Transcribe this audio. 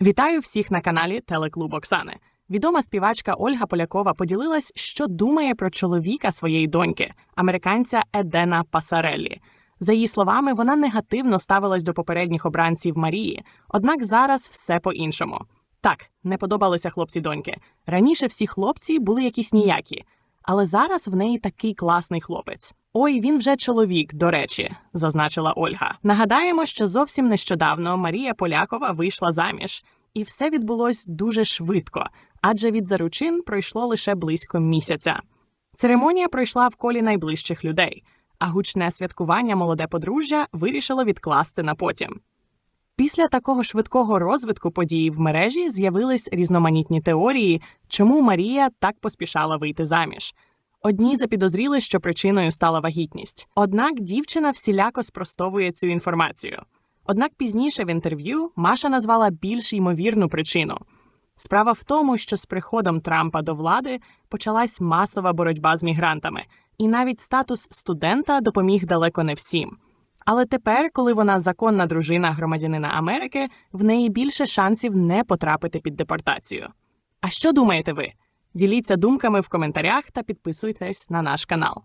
Вітаю всіх на каналі Телеклуб Оксани. Відома співачка Ольга Полякова поділилась, що думає про чоловіка своєї доньки, американця Едена Пасареллі. За її словами, вона негативно ставилась до попередніх обранців Марії, однак зараз все по-іншому. Так, не подобалися хлопці доньки. Раніше всі хлопці були якісь ніякі, але зараз в неї такий класний хлопець. Ой, він вже чоловік, до речі, зазначила Ольга. Нагадаємо, що зовсім нещодавно Марія Полякова вийшла заміж, і все відбулось дуже швидко, адже від заручин пройшло лише близько місяця. Церемонія пройшла в колі найближчих людей, а гучне святкування молоде подружжя вирішило відкласти на потім. Після такого швидкого розвитку подій в мережі з'явились різноманітні теорії, чому Марія так поспішала вийти заміж. Одні запідозріли, що причиною стала вагітність. Однак дівчина всіляко спростовує цю інформацію. Однак пізніше в інтерв'ю Маша назвала більш ймовірну причину. Справа в тому, що з приходом Трампа до влади почалась масова боротьба з мігрантами, і навіть статус студента допоміг далеко не всім. Але тепер, коли вона законна дружина громадянина Америки, в неї більше шансів не потрапити під депортацію. А що думаєте ви? Діліться думками в коментарях та підписуйтесь на наш канал.